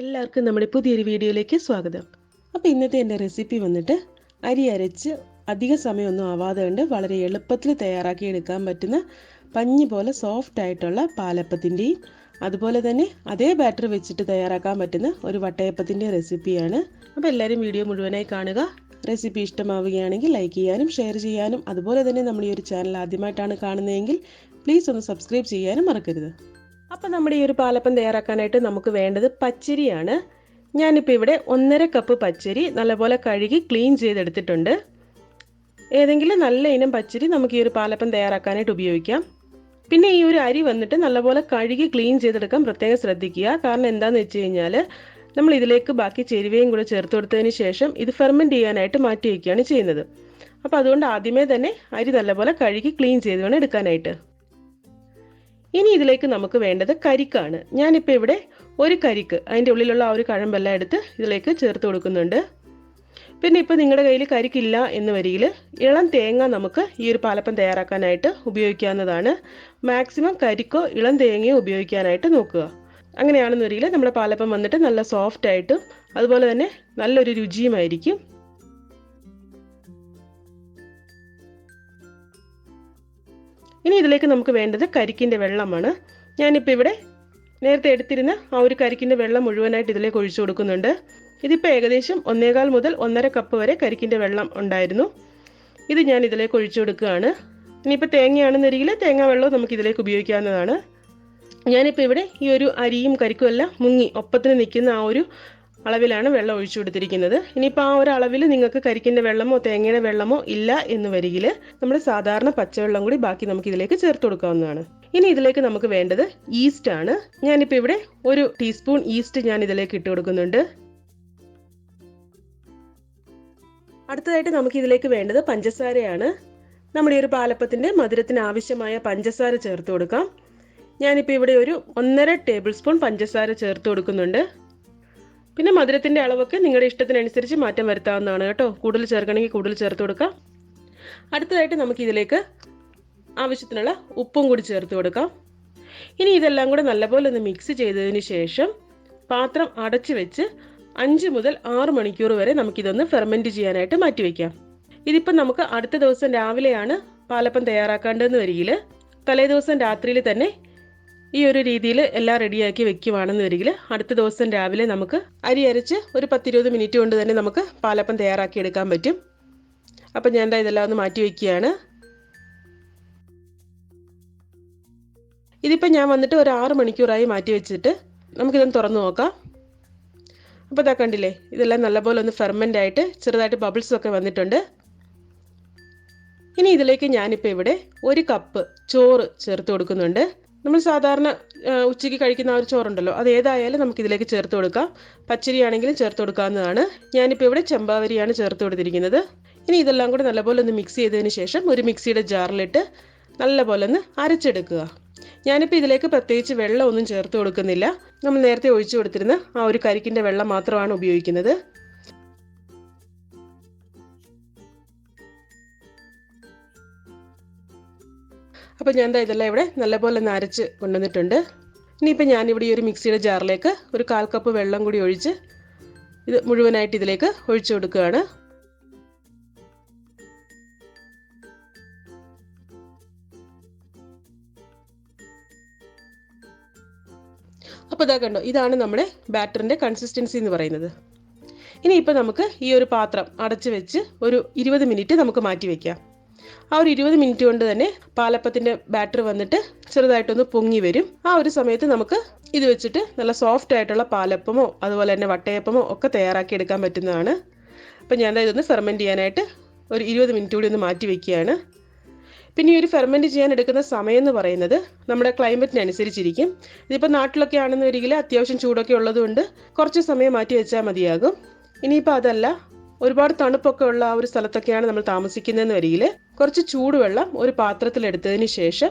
എല്ലാവർക്കും നമ്മുടെ പുതിയൊരു വീഡിയോയിലേക്ക് സ്വാഗതം. അപ്പോൾ ഇന്നത്തെ എന്റെ റെസിപ്പി വന്നിട്ട് അരി അരച്ച് അധിക സമയമൊന്നും ആവാതെ കൊണ്ട് വളരെ എളുപ്പത്തിൽ തയ്യാറാക്കി എടുക്കാൻ പറ്റുന്ന പഞ്ഞി പോലെ സോഫ്റ്റ് ആയിട്ടുള്ള പാലപ്പത്തിന്റെയും അതുപോലെ തന്നെ അതേ ബാറ്റർ വെച്ചിട്ട് തയ്യാറാക്കാൻ പറ്റുന്ന ഒരു വട്ടയപ്പത്തിന്റെ റെസിപ്പിയാണ്. അപ്പോൾ എല്ലാവരും വീഡിയോ മുഴുവനായി കാണുക. റെസിപ്പി ഇഷ്ടമാവുകയാണെങ്കിൽ ലൈക്ക് ചെയ്യാനും ഷെയർ ചെയ്യാനും അതുപോലെ തന്നെ നമ്മൾ ഈ ഒരു ചാനൽ ആദ്യമായിട്ടാണ് കാണുന്നതെങ്കിൽ പ്ലീസ് ഒന്ന് സബ്സ്ക്രൈബ് ചെയ്യാനും മറക്കരുത്. അപ്പം നമ്മുടെ ഈ ഒരു പാലപ്പം തയ്യാറാക്കാനായിട്ട് നമുക്ക് വേണ്ടത് പച്ചരിയാണ്. ഞാനിപ്പോൾ ഇവിടെ ഒന്നര കപ്പ് പച്ചരി നല്ലപോലെ കഴുകി ക്ലീൻ ചെയ്തെടുത്തിട്ടുണ്ട്. ഏതെങ്കിലും നല്ല ഇനം പച്ചരി നമുക്ക് ഈ ഒരു പാലപ്പം തയ്യാറാക്കാനായിട്ട് ഉപയോഗിക്കാം. പിന്നെ ഈ ഒരു അരി വന്നിട്ട് നല്ലപോലെ കഴുകി ക്ലീൻ ചെയ്തെടുക്കാൻ പ്രത്യേകം ശ്രദ്ധിക്കുക. കാരണം എന്താണെന്ന് വെച്ച് കഴിഞ്ഞാൽ നമ്മൾ ഇതിലേക്ക് ബാക്കി ചേരുവയും കൂടെ ചേർത്ത് കൊടുത്തതിന് ശേഷം ഇത് ഫെർമെന്റ് ചെയ്യാനായിട്ട് മാറ്റി വയ്ക്കുകയാണ് ചെയ്യുന്നത്. അപ്പോൾ അതുകൊണ്ട് ആദ്യമേ തന്നെ അരി നല്ലപോലെ കഴുകി ക്ലീൻ ചെയ്ത് വേണം എടുക്കാനായിട്ട്. ഇനി ഇതിലേക്ക് നമുക്ക് വേണ്ടത് കരിക്കാണ്. ഞാനിപ്പോൾ ഇവിടെ ഒരു കരിക്ക് അതിന്റെ ഉള്ളിലുള്ള ആ ഒരു കഴമ്പെല്ലാം എടുത്ത് ഇതിലേക്ക് ചേർത്ത് കൊടുക്കുന്നുണ്ട്. പിന്നെ ഇപ്പോൾ നിങ്ങളുടെ കയ്യിൽ കരിക്കില്ല എന്ന് വരിയിൽ ഇളം തേങ്ങ നമുക്ക് ഈ ഒരു പാലപ്പം തയ്യാറാക്കാനായിട്ട് ഉപയോഗിക്കാവുന്നതാണ്. മാക്സിമം കരിക്കോ ഇളം തേങ്ങയോ ഉപയോഗിക്കാനായിട്ട് നോക്കുക. അങ്ങനെയാണെന്ന് വരിയിൽ നമ്മുടെ പാലപ്പം വന്നിട്ട് നല്ല സോഫ്റ്റ് ആയിട്ടും അതുപോലെ തന്നെ നല്ലൊരു രുചിയുമായിരിക്കും. ഇനി ഇതിലേക്ക് നമുക്ക് വേണ്ടത് കരിക്കിന്റെ വെള്ളമാണ്. ഞാനിപ്പോൾ ഇവിടെ നേരത്തെ എടുത്തിരുന്ന ആ ഒരു കരിക്കിന്റെ വെള്ളം മുഴുവനായിട്ട് ഇതിലേക്ക് ഒഴിച്ചു കൊടുക്കുന്നുണ്ട്. ഇതിപ്പോൾ ഏകദേശം ഒന്നേകാൽ മുതൽ ഒന്നര കപ്പ് വരെ കരിക്കിന്റെ വെള്ളം ഉണ്ടായിരുന്നു. ഇത് ഞാൻ ഇതിലേക്ക് ഒഴിച്ചു കൊടുക്കുകയാണ്. ഇനിയിപ്പോൾ തേങ്ങയാണെന്നരികിൽ തേങ്ങാ വെള്ളവും നമുക്ക് ഇതിലേക്ക് ഉപയോഗിക്കാവുന്നതാണ്. ഞാനിപ്പോൾ ഇവിടെ ഈ ഒരു അരിയും കരിക്കും എല്ലാം മുങ്ങി ഒപ്പത്തിന് നിൽക്കുന്ന ആ ഒരു അളവിലാണ് വെള്ളം ഒഴിച്ചു കൊടുത്തിരിക്കുന്നത്. ഇനിയിപ്പോൾ ആ ഒരു അളവിൽ നിങ്ങൾക്ക് കരിക്കിന്റെ വെള്ളമോ തേങ്ങയുടെ വെള്ളമോ ഇല്ല എന്ന് വരികിൽ നമ്മൾ സാധാരണ പച്ചവെള്ളം കൂടി ബാക്കി നമുക്ക് ഇതിലേക്ക് ചേർത്ത് കൊടുക്കാവുന്നതാണ്. ഇനി ഇതിലേക്ക് നമുക്ക് വേണ്ടത് ഈസ്റ്റ് ആണ്. ഞാനിപ്പോൾ ഇവിടെ ഒരു ടീസ്പൂൺ ഈസ്റ്റ് ഞാൻ ഇതിലേക്ക് ഇട്ട് കൊടുക്കുന്നുണ്ട്. അടുത്തതായിട്ട് നമുക്ക് ഇതിലേക്ക് വേണ്ടത് പഞ്ചസാരയാണ്. നമ്മുടെ ഈ ഒരു പാലപ്പത്തിന്റെ മധുരത്തിന് ആവശ്യമായ പഞ്ചസാര ചേർത്ത് കൊടുക്കാം. ഞാനിപ്പോൾ ഇവിടെ ഒരു ഒന്നര ടേബിൾ സ്പൂൺ പഞ്ചസാര ചേർത്ത് കൊടുക്കുന്നുണ്ട്. പിന്നെ മധുരത്തിന്റെ അളവൊക്കെ നിങ്ങളുടെ ഇഷ്ടത്തിനനുസരിച്ച് മാറ്റം വരുത്താവുന്നതാണ് കേട്ടോ. കൂടുതൽ ചേർക്കണമെങ്കിൽ കൂടുതൽ ചേർത്ത് കൊടുക്കാം. അടുത്തതായിട്ട് നമുക്ക് ഇതിലേക്ക് ആവശ്യത്തിനുള്ള ഉപ്പും കൂടി ചേർത്ത് കൊടുക്കാം. ഇനി ഇതെല്ലാം കൂടെ നല്ലപോലെ ഒന്ന് മിക്സ് ചെയ്തതിന് ശേഷം പാത്രം അടച്ചു വെച്ച് അഞ്ച് മുതൽ ആറ് മണിക്കൂർ വരെ നമുക്കിതൊന്ന് ഫെർമെന്റ് ചെയ്യാനായിട്ട് മാറ്റി വയ്ക്കാം ഇതിപ്പം നമുക്ക് അടുത്ത ദിവസം രാവിലെയാണ് പാലപ്പം തയ്യാറാക്കേണ്ടതെന്ന് വരികിൽ തലേ ദിവസം രാത്രിയിൽ തന്നെ ഈ ഒരു രീതിയിൽ എല്ലാം റെഡിയാക്കി വെക്കുവാണെന്ന് വരികിൽ അടുത്ത ദിവസം രാവിലെ നമുക്ക് അരി അരച്ച് ഒരു പത്തിരുപത് മിനിറ്റ് കൊണ്ട് തന്നെ നമുക്ക് പാലപ്പം തയ്യാറാക്കി എടുക്കാൻ പറ്റും. അപ്പം ഞാൻ ഇതെല്ലാം ഒന്ന് മാറ്റി വയ്ക്കുകയാണ് ഇതിപ്പോൾ ഞാൻ വന്നിട്ട് ഒരു ആറ് മണിക്കൂറായി മാറ്റി വെച്ചിട്ട് നമുക്കിതൊന്ന് തുറന്നു നോക്കാം. അപ്പോൾ ഇതാ കണ്ടില്ലേ ഇതെല്ലാം നല്ലപോലെ ഒന്ന് ഫെർമെന്റ് ആയിട്ട് ചെറുതായിട്ട് ബബിൾസ് ഒക്കെ വന്നിട്ടുണ്ട്. ഇനി ഇതിലേക്ക് ഞാനിപ്പോൾ ഇവിടെ ഒരു കപ്പ് ചോറ് ചേർത്ത് കൊടുക്കുന്നുണ്ട്. നമ്മൾ സാധാരണ ഉച്ചയ്ക്ക് കഴിക്കുന്ന ആ ഒരു ചോറുണ്ടല്ലോ അത് ഏതായാലും നമുക്ക് ഇതിലേക്ക് ചേർത്ത് കൊടുക്കാം. പച്ചരി ആണെങ്കിലും ചേർത്ത് കൊടുക്കാവുന്നതാണ്. ഞാനിപ്പോൾ ഇവിടെ ചെമ്പാവരിയാണ് ചേർത്ത് കൊടുത്തിരിക്കുന്നത്. ഇനി ഇതെല്ലാം കൂടി നല്ലപോലെ ഒന്ന് മിക്സ് ചെയ്തതിന് ശേഷം ഒരു മിക്സിയുടെ ജാറിലിട്ട് നല്ലപോലെ ഒന്ന് അരച്ചെടുക്കുക. ഞാനിപ്പോൾ ഇതിലേക്ക് പ്രത്യേകിച്ച് വെള്ളമൊന്നും ചേർത്ത് കൊടുക്കുന്നില്ല. നമ്മൾ നേരത്തെ ഒഴിച്ചു കൊടുത്തിരുന്ന ആ ഒരു കരിക്കിന്റെ വെള്ളം മാത്രമാണ് ഉപയോഗിക്കുന്നത്. അപ്പോൾ ഞാൻ എന്താ ഇതെല്ലാം ഇവിടെ നല്ലപോലെ ഒന്ന് അരച്ച് കൊണ്ടുവന്നിട്ടുണ്ട്. ഇനിയിപ്പോൾ ഞാനിവിടെ ഈ ഒരു മിക്സിയുടെ ജാറിലേക്ക് ഒരു കാൽ കപ്പ് വെള്ളം കൂടി ഒഴിച്ച് ഇത് മുഴുവനായിട്ട് ഇതിലേക്ക് ഒഴിച്ചു കൊടുക്കുകയാണ്. അപ്പോൾ ഇതാ കണ്ടോ ഇതാണ് നമ്മുടെ ബാറ്ററിന്റെ കൺസിസ്റ്റൻസി എന്ന് പറയുന്നത്. ഇനി ഇപ്പോൾ നമുക്ക് ഈ ഒരു പാത്രം അടച്ചു വെച്ച് ഒരു ഇരുപത് മിനിറ്റ് നമുക്ക് മാറ്റി വയ്ക്കാം ആ ഒരു ഇരുപത് മിനിറ്റ് കൊണ്ട് തന്നെ പാലപ്പത്തിന്റെ ബാറ്റർ വന്നിട്ട് ചെറുതായിട്ടൊന്ന് പൊങ്ങി വരും. ആ ഒരു സമയത്ത് നമുക്ക് ഇത് വെച്ചിട്ട് നല്ല സോഫ്റ്റ് ആയിട്ടുള്ള പാലപ്പമോ അതുപോലെ തന്നെ വട്ടയപ്പമോ ഒക്കെ തയ്യാറാക്കി എടുക്കാൻ പറ്റുന്നതാണ്. അപ്പം ഞാൻ ഇതൊന്ന് ഫെർമെന്റ് ചെയ്യാനായിട്ട് ഒരു ഇരുപത് മിനിറ്റ് കൂടി ഒന്ന് മാറ്റി വയ്ക്കുകയാണ് പിന്നെ ഈ ഒരു ഫെർമെന്റ് ചെയ്യാൻ എടുക്കുന്ന സമയം എന്ന് പറയുന്നത് നമ്മുടെ ക്ലൈമറ്റിനനുസരിച്ചിരിക്കും ഇതിപ്പോൾ നാട്ടിലൊക്കെ ആണെന്ന് വരികിൽ അത്യാവശ്യം ചൂടൊക്കെ ഉള്ളതുകൊണ്ട് കുറച്ച് സമയം മാറ്റി വെച്ചാൽ മതിയാകും. ഇനിയിപ്പോൾ അതല്ല ഒരുപാട് തണുപ്പൊക്കെ ഉള്ള ആ ഒരു സ്ഥലത്തൊക്കെയാണ് നമ്മൾ താമസിക്കുന്നതെന്ന് വരികിൽ കുറച്ച് ചൂടുവെള്ളം ഒരു പാത്രത്തിലെടുത്തതിന് ശേഷം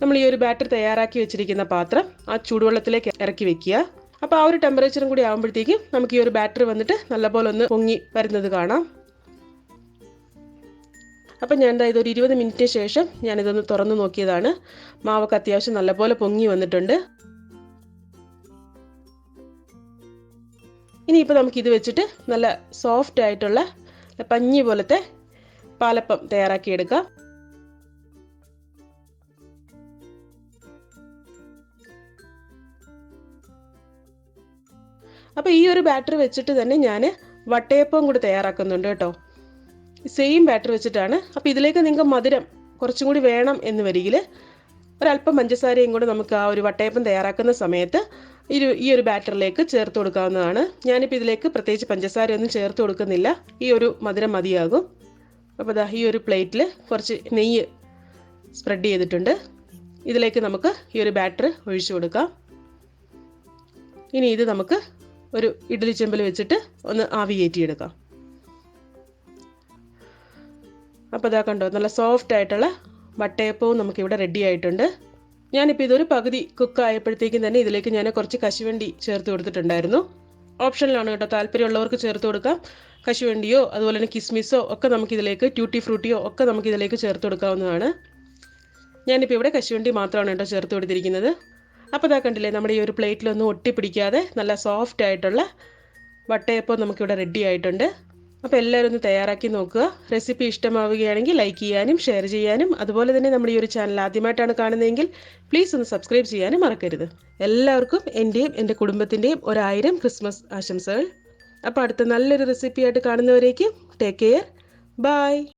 നമ്മൾ ഈ ഒരു ബാറ്റർ തയ്യാറാക്കി വെച്ചിരിക്കുന്ന പാത്രം ആ ചൂടുവെള്ളത്തിലേക്ക് ഇറക്കി വെക്കുക. അപ്പോൾ ആ ഒരു ടെമ്പറേച്ചറും കൂടി ആകുമ്പോഴത്തേക്കും നമുക്ക് ഈ ഒരു ബാറ്റർ വന്നിട്ട് നല്ലപോലെ ഒന്ന് പൊങ്ങി വരുന്നത് കാണാം. അപ്പം ഞാൻ എന്താ ഇതൊരു ഇരുപത് മിനിറ്റിന് ശേഷം ഞാനിതൊന്ന് തുറന്നു നോക്കിയതാണ്. മാവൊക്കെ അത്യാവശ്യം നല്ലപോലെ പൊങ്ങി വന്നിട്ടുണ്ട്. ഇനിയിപ്പോൾ നമുക്ക് ഇത് വെച്ചിട്ട് നല്ല സോഫ്റ്റ് ആയിട്ടുള്ള പഞ്ഞി പോലത്തെ പാലപ്പം തയ്യാറാക്കിയെടുക്കുക. അപ്പോൾ ഈ ഒരു ബാറ്റർ വെച്ചിട്ട് തന്നെ ഞാൻ വട്ടയപ്പം കൂടി തയ്യാറാക്കുന്നുണ്ട് കേട്ടോ. സെയിം ബാറ്റർ വെച്ചിട്ടാണ്. അപ്പോൾ ഇതിലേക്ക് നിങ്ങൾക്ക് മധുരം കുറച്ചും കൂടി വേണം എന്ന് വരികിൽ ഒരല്പം പഞ്ചസാരയും കൂടി നമുക്ക് ആ ഒരു വട്ടയപ്പം തയ്യാറാക്കുന്ന സമയത്ത് ഇരു ഈ ഒരു ബാറ്ററിലേക്ക് ചേർത്ത് കൊടുക്കാവുന്നതാണ്. ഞാനിപ്പോൾ ഇതിലേക്ക് പ്രത്യേകിച്ച് പഞ്ചസാരയൊന്നും ചേർത്ത് കൊടുക്കുന്നില്ല. ഈ ഒരു മധുരം മതിയാകും. അപ്പോൾ ദാ ഈ ഒരു പ്ലേറ്റിൽ കുറച്ച് നെയ്യ് സ്പ്രെഡ് ചെയ്തിട്ടുണ്ട്. ഇതിലേക്ക് നമുക്ക് ഈ ഒരു ബാറ്റർ ഒഴിച്ചു കൊടുക്കാം. ഇനി ഇത് നമുക്ക് ഒരു ഇഡ്ഡലി ചെമ്പിൽ വെച്ചിട്ട് ഒന്ന് ആവി കയറ്റിയെടുക്കാം. അപ്പോൾ ഇതാ കണ്ടോ നല്ല സോഫ്റ്റ് ആയിട്ടുള്ള വട്ടയപ്പവും നമുക്കിവിടെ റെഡി ആയിട്ടുണ്ട്. ഞാനിപ്പോൾ ഇതൊരു പകുതി കുക്ക് ആയപ്പോഴത്തേക്കും തന്നെ ഇതിലേക്ക് ഞാൻ കുറച്ച് കശുവണ്ടി ചേർത്ത് കൊടുത്തിട്ടുണ്ടായിരുന്നു. ഓപ്ഷനിലാണ് കേട്ടോ താല്പര്യമുള്ളവർക്ക് ചേർത്ത് കൊടുക്കാം. കശുവണ്ടിയോ അതുപോലെ തന്നെ കിസ്മിസോ ഒക്കെ നമുക്കിതിലേക്ക് ട്യൂട്ടി ഫ്രൂട്ടിയോ ഒക്കെ നമുക്കിതിലേക്ക് ചേർത്ത് കൊടുക്കാവുന്നതാണ്. ഞാനിപ്പോൾ ഇവിടെ കശുവണ്ടി മാത്രമാണ് കേട്ടോ ചേർത്ത് കൊടുത്തിരിക്കുന്നത്. അപ്പോൾ ഇതാ കണ്ടില്ലേ നമ്മുടെ ഈ ഒരു പ്ലേറ്റിലൊന്നും ഒട്ടിപ്പിടിക്കാതെ നല്ല സോഫ്റ്റ് ആയിട്ടുള്ള വട്ടയപ്പം നമുക്കിവിടെ റെഡി ആയിട്ടുണ്ട്. അപ്പോൾ എല്ലാവരും ഒന്ന് തയ്യാറാക്കി നോക്കുക. റെസിപ്പി ഇഷ്ടമാവുകയാണെങ്കിൽ ലൈക്ക് ചെയ്യാനും ഷെയർ ചെയ്യാനും അതുപോലെ തന്നെ നമ്മുടെ ഈ ഒരു ചാനൽ ആദ്യമായിട്ടാണ് കാണുന്നതെങ്കിൽ പ്ലീസ് ഒന്ന് സബ്സ്ക്രൈബ് ചെയ്യാനും മറക്കരുത്. എല്ലാവർക്കും എന്റെയും എന്റെ കുടുംബത്തിന്റെയും ഒരായിരം ക്രിസ്മസ് ആശംസകൾ. അപ്പോൾ അടുത്ത നല്ലൊരു റെസിപ്പിയായിട്ട് കാണുന്നവരേക്ക് ടേക്ക് കെയർ ബൈ